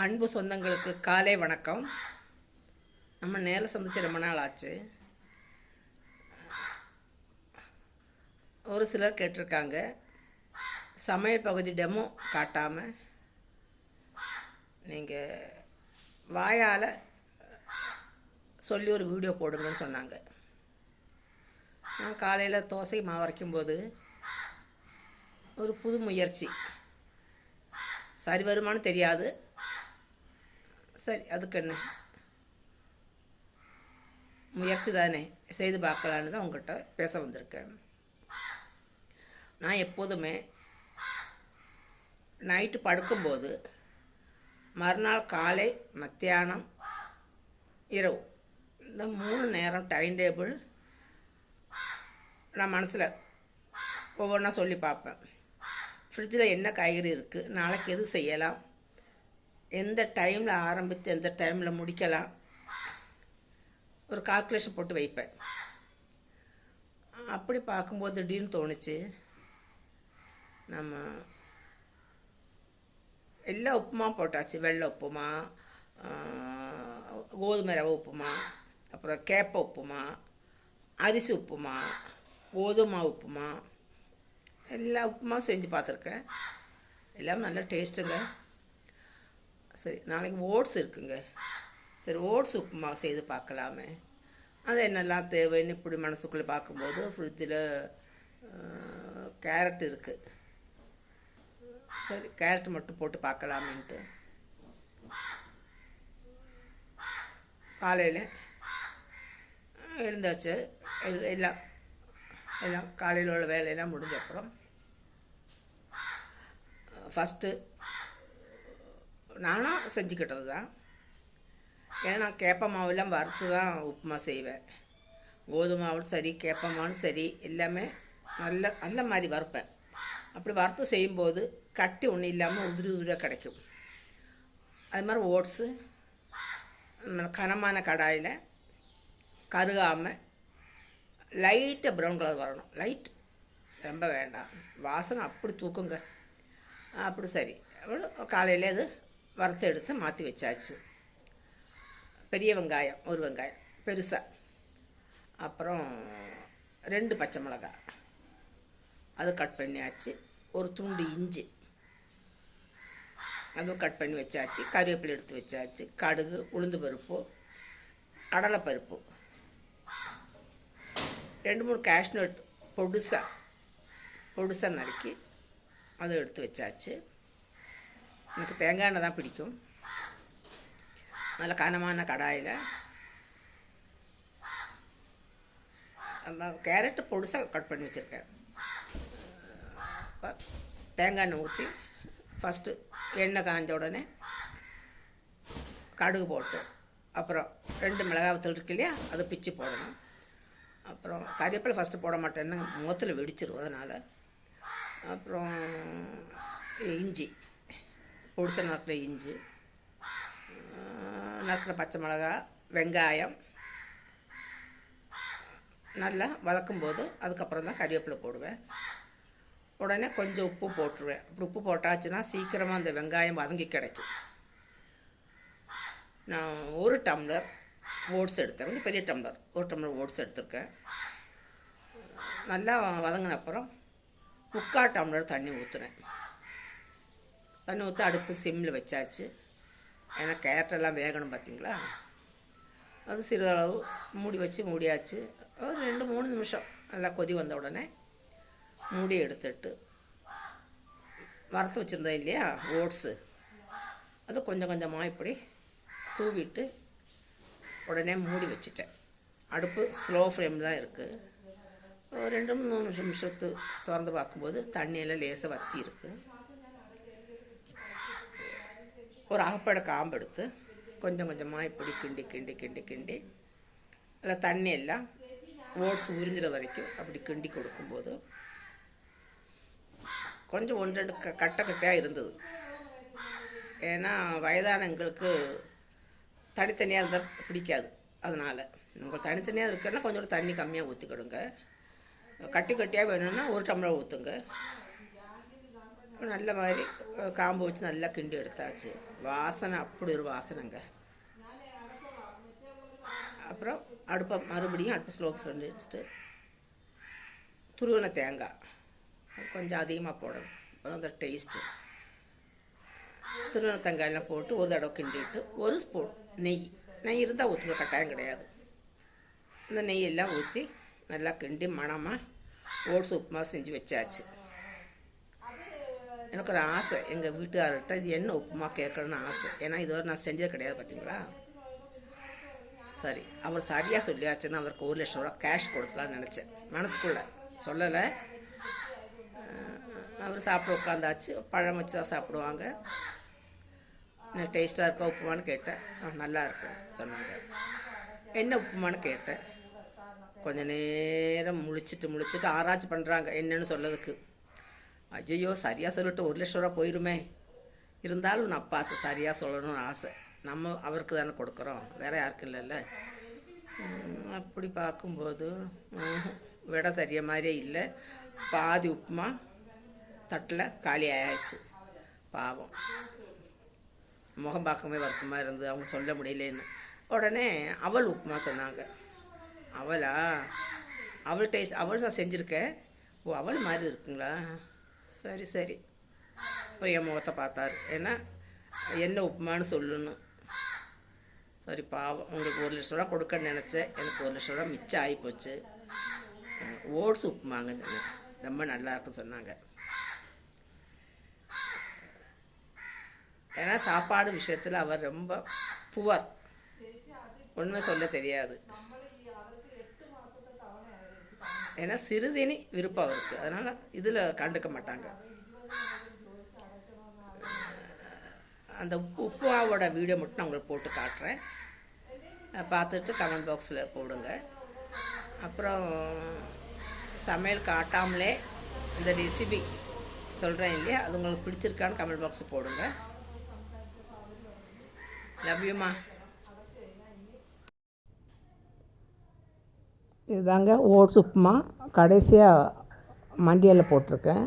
அன்பு சொந்தங்களுக்கு காலை வணக்கம். நம்ம நேரில் சந்திச்சு ரொம்ப நாள் ஆச்சு. ஒரு சிலர் கேட்டிருக்காங்க. சமையல் பகுதி டெமோ காட்டாமல் நீங்கள் வாயால் சொல்லி ஒரு வீடியோ போடுங்கன்னு சொன்னாங்க. நான் காலையில் தோசை மாவரைக்கும்போது ஒரு புது முயற்சி. சரி வருமானு தெரியாது. சரி அதுக்கு என்ன? முயற்சி தானே. செய்து பார்க்கலான்னு தான் உங்கள்கிட்ட பேச வந்திருக்கேன். நான் எப்போதுமே நைட்டு படுக்கும்போது மறுநாள் காலை மத்தியானம் இரவு. இந்த மூணு நேரம் டைம் டேபிள் நான் மனசில் ஒவ்வொன்றா சொல்லி பார்ப்பேன். ஃப்ரிட்ஜில் என்ன காய்கறி இருக்குது நாளைக்கு எது செய்யலாம் எந்த டைமில் ஆரம்பித்து எந்த டைமில் முடிக்கலாம். ஒரு கால்குலேஷன் போட்டு வைப்பேன். அப்படி பார்க்கும்போது திடீர்னு தோணுச்சு. நம்ம எல்லா உப்புமா போட்டாச்சு. வெள்ளை உப்புமா கோதுமை ரவை உப்புமா அப்புறம் கேப்ப உப்புமா அரிசி உப்புமா கோதுமை உப்புமா எல்லா உப்புமா செஞ்சு பார்த்துருக்கேன். எல்லாம் நல்ல டேஸ்ட்டுங்க சரி நாளைக்கு ஓட்ஸ் இருக்குங்க. சரி ஓட்ஸ் உப்புமா செய்து பார்க்கலாமே. அது என்னெல்லாம் தேவைன்னு இப்படி மனசுக்குள்ளே பார்க்கும்போது ஃப்ரிட்ஜில் கேரட் இருக்குது சரி கேரட் மட்டும் போட்டு பார்க்கலாமேன்ட்டு. காலையில் எழுந்தாச்சு. எல்லாம் எல்லாம் காலையில் உள்ள வேலையெல்லாம் முடிஞ்ச அப்புறம் ஃபஸ்ட்டு நானும் செஞ்சுக்கிட்டது தான் ஏன்னா கேப்ப மாவுலாம் வறுத்து தான் உப்புமா செய்வேன். கோதுமை மாவும் சரி கேப்ப மாவும் சரி எல்லாமே நல்ல நல்ல மாதிரி வறுப்பேன். அப்படி வறுத்து செய்யும்போது கட்டி ஒன்றும் இல்லாமல் உதிரி உதிரியாக கிடைக்கும். அது மாதிரி ஓட்ஸு கனமான கடாயில் கருகாமல் லைட்டாக ப்ரௌன் கலர் வரணும். லைட் ரொம்ப வேண்டாம். வாசனை அப்படி தூக்குங்க. அப்படி சரி. காலையில் அது வறுத்து எடுத்து மாற்றி வச்சாச்சு. பெரிய வெங்காயம் ஒரு வெங்காயம் பெருசாக அப்புறம் ரெண்டு பச்சை மிளகாய் அது கட் பண்ணியாச்சு. ஒரு துண்டு இஞ்சி. அதுவும் கட் பண்ணி வச்சாச்சு. கருவேப்பிலை எடுத்து வச்சாச்சு. கடுகு உளுந்து பருப்பு கடலைப்பருப்பு. ரெண்டு மூணு கேஷ்நட் பொடுசாக பொடுசாக நறுக்கி அதை எடுத்து வச்சாச்சு. எனக்கு தேங்காய் எண்ணெய் தான் பிடிக்கும். நல்ல கனமான கடாயில். கேரட்டு பொடுசாக கட் பண்ணி வச்சுருக்கேன். தேங்காய் எண்ணெய் ஊற்றி ஃபஸ்ட்டு எண்ணெய் காஞ்ச உடனே கடுகு போட்டு அப்புறம் ரெண்டு மிளகாய் வத்தல் இருக்கு இல்லையா அதை பிச்சு போடணும். அப்புறம் கறிவேப்பிலை ஃபஸ்ட்டு போட மாட்டேன்னு முகத்தில் வெடிச்சிரும் அதனால். அப்புறம் இஞ்சி. பொடிச நறுக்கிற இஞ்சி நறுக்கிற பச்சை மிளகா வெங்காயம். நல்லா வதக்கும்போது அதுக்கப்புறம் தான் கறிவேப்பிலை போடுவேன். உடனே கொஞ்சம் உப்பு போட்டுருவேன். அப்படி உப்பு போட்டாச்சுன்னா சீக்கிரமாக அந்த வெங்காயம் வதங்கி கிடைக்கும். நான் ஒரு டம்ளர் ஓட்ஸ் எடுத்தேன் கொஞ்சம் பெரிய டம்ளர். ஒரு டம்ளர் ஓட்ஸ் எடுத்திருக்கேன். நல்லா வதங்கின அப்புறம் முக்கால் டம்ளர் தண்ணி ஊற்றுனேன் தண்ணி ஊற்றி அடுப்பு சிம்மில் வச்சாச்சு. ஏன்னா கேரட்டெல்லாம் வேகணும் பார்த்தீங்களா அது சிறிதளவு மூடி வச்சு மூடியாச்சு. ஒரு ரெண்டு மூணு நிமிஷம் நல்லா கொதி வந்த உடனே மூடி எடுத்துட்டு வறுத்து வச்சுருந்தோம் இல்லையா? ஓட்ஸு. அது கொஞ்சம் கொஞ்சமாக இப்படி தூவிட்டு உடனே மூடி வச்சுட்டேன். அடுப்பு ஸ்லோ ஃப்ளேம் தான் இருக்குது ரெண்டு மூணு நிமிஷத்து திறந்து பார்க்கும்போது தண்ணியெல்லாம் லேசாக வற்றி இருக்குது ஒரு அகப்படை காம்பு எடுத்து கொஞ்சம் கொஞ்சமாக இப்படி கிண்டி கிண்டி கிண்டி கிண்டி அதில் தண்ணி எல்லாம் ஓட்ஸ் உறிஞ்சிற வரைக்கும் அப்படி கிண்டி கொடுக்கும்போது கொஞ்சம் ஒன்று ரெண்டு க கட்டை கட்டையாக இருந்தது. ஏன்னா வயதானவங்களுக்கு தனித்தனியாக இருந்தால் பிடிக்காது. அதனால் உங்களுக்கு தனித்தனியாக இருக்குன்னா கொஞ்சம் தண்ணி கம்மியாக ஊற்றிக்கிடுங்க கட்டி கட்டியாக வேணும்னா ஒரு டம்ளர் ஊற்றுங்க நல்ல மாதிரி காம்பு வச்சு நல்லா கிண்டி எடுத்தாச்சு வாசனை அப்படி ஒரு வாசனைங்க அப்புறம் அடுப்பை மறுபடியும் அடுப்பு ஸ்லோப் சொல்லி வச்சுட்டு துருவின தேங்காய் கொஞ்சம் அதிகமாக போடணும் அந்த டேஸ்ட்டு துருவின தேங்காயெல்லாம் போட்டு ஒரு தடவை கிண்டிட்டு ஒரு ஸ்பூன் நெய் நெய் இருந்தால் ஊற்றுக்க கட்டாயம் கிடையாது இந்த நெய் எல்லாம் ஊற்றி நல்லா கிண்டி மணமாக ஓட்ஸ் உப்புமா செஞ்சு வச்சாச்சு எனக்கு ஒரு ஆசை. எங்கள் வீட்டுக்காரர்கிட்ட இது என்ன உப்புமா கேட்கணும்னு ஆசை. ஏன்னா இதுவரை நான் செஞ்சது கிடையாது பார்த்தீங்களா சரி அவர் சரியாக சொல்லியாச்சுன்னு அவருக்கு ஒரு லட்சம் ரூபா கேஷ் கொடுக்கலான்னு நினச்சேன். மனசுக்குள்ள சொல்லலை. அவர் சாப்பிட உட்காந்தாச்சு பழம் வச்சு தான் சாப்பிடுவாங்க டேஸ்ட்டாக இருக்கா உப்புமான்னு கேட்டேன். நல்லா இருக்கு சொன்னாங்க. என்ன உப்புமான்னு கேட்டேன். கொஞ்ச நேரம் முழிச்சிட்டு முழிச்சிட்டு ஆராய்ச்சி பண்ணுறாங்க என்னன்னு சொல்லதுக்கு. ஐயையோ சரியாக சொல்லிட்டு ஒரு லட்ச ரூபா போயிருமே. இருந்தாலும் நான் அப்பா சரியாக சொல்லணும்னு ஆசை. நம்ம அவருக்கு தானே கொடுக்குறோம். வேற யாருக்கும் இல்லைல்ல. அப்படி பார்க்கும்போது விட தெரிய மாதிரியே இல்லை. பாதி உப்புமா தட்டில் காலி ஆயாச்சு பாவம். முகம் பார்க்கவே வருத்தமாக இருந்து அவங்க சொல்ல முடியலன்னு. உடனே அவள் உப்புமா சொன்னாங்க. அவளா? அவள் டேஸ்ட் அவள் செஞ்சுருக்கேன். ஓ அவள் மாதிரி இருக்குங்களா? சரி சரி. அப்புறம் என் முகத்தை பார்த்தாரு. ஏன்னா என்ன உப்புமான்னு சொல்லணும். சரி பாவம். உங்களுக்கு ஒரு லட்ச ரூபா கொடுக்க நினச்சேன். எனக்கு ஒரு லட்ச ரூபா மிச்சம் ஆகிப்போச்சு ஓட்ஸ் உப்புமாங்க சொன்னேன் ரொம்ப நல்லா இருக்குன்னு சொன்னாங்க. ஏன்னா சாப்பாடு விஷயத்தில் அவர் ரொம்ப புவர் உண்மை சொல்ல தெரியாது. ஏன்னா சிறுதினி விருப்பம் அவருக்கு. அதனால் இதில் கண்டுக்க மாட்டாங்க. அந்த உப்பு உப்புமாவோட வீடியோ மட்டும் நான் உங்களுக்கு போட்டு காட்டுறேன். பார்த்துட்டு கமெண்ட் பாக்ஸில் போடுங்க. அப்புறம் சமையல் காட்டாமலே இந்த ரெசிபி சொல்கிறேன் இல்லையா? அது உங்களுக்கு பிடிச்சிருக்கான்னு கமெண்ட் பாக்ஸ் போடுங்க. லவ்யூமா இதுதாங்க ஓட்ஸ் உப்புமா கடைசியாக மண்டியில் போட்டிருக்கேன்.